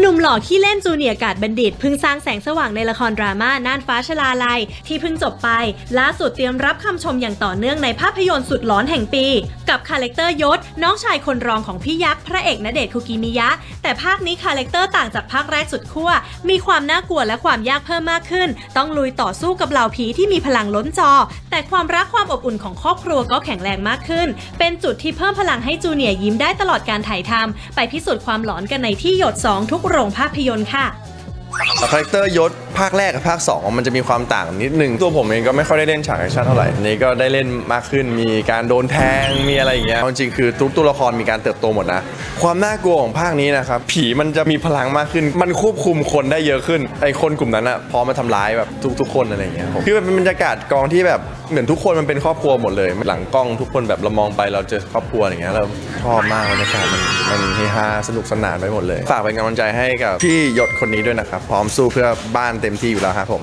หนุ่มหล่อขี้เล่นจูเนียร์กาดบัณฑิตเพิ่งสร้างแสงสว่างในละครดราม่าน่านฟ้าชลาลัย ที่เพิ่งจบไป ล่าสุดเตรียมรับคำชมอย่างต่อเนื่องในภาพยนตร์สุดหลอนแห่งปี กับคาแรคเตอร์ยศ น้องชายคนรองของพี่ยักษ์พระเอกณเดชคุกิมิยะ แต่ภาคนี้คาแรคเตอร์ต่างจากภาคแรกสุดขั้วมีความน่ากลัวและความยากเพิ่มมากขึ้น ต้องลุยต่อสู้กับเหล่าผีที่มีพลังล้นจอ แต่ความรักความอบอุ่นของครอบครัวก็แข็งแรงมากขึ้น เป็นจุดที่เพิ่มพลังให้จูเนียร์ยิ้มได้ตลอดการถ่ายทำไปพิสูจน์ความหลอนกันในที่หยด2ทุกโรงภาพยนตร์ค่ะคาแรคเตอร์ยศภาคแรกกับภาค 2 มันจะมีความต่างนิดหนึ่งตัวผมเองก็ไม่ค่อยได้เล่นฉากแอคชั่นเท่าไหร่นี้ก็ได้เล่นมากขึ้นมีการโดนแทงมีอะไรอย่างเงี้ยเอาจริงๆคือทุกตัวละครมีการเติบโตหมดนะ ความน่ากลัวของภาคนี้นะครับผีมันจะมีพลังมากขึ้น มันควบคุมคนได้เยอะขึ้นไอ้คนกลุ่มนั้นอะพร้อมมาทำร้ายแบบทุกๆคนอะไรอย่างเงี้ยคือมันเป็นบรรยากาศกองที่แบบ เหมือนทุกคนมันเป็นครอบครัวหมดเลย หลังกล้องทุกคนแบบเรามองไปเราเจอครอบครัวอย่างเงี้ยเราชอบมากบรรยากาศมันมันเฮฮาสนุกสนานไปหมดเลย ฝากเป็นกำลังใจให้กับพี่หยศคนนี้ด้วยนะครับ พร้อมสู้เพื่อบ้านเต็มที่อยู่แล้วครับผม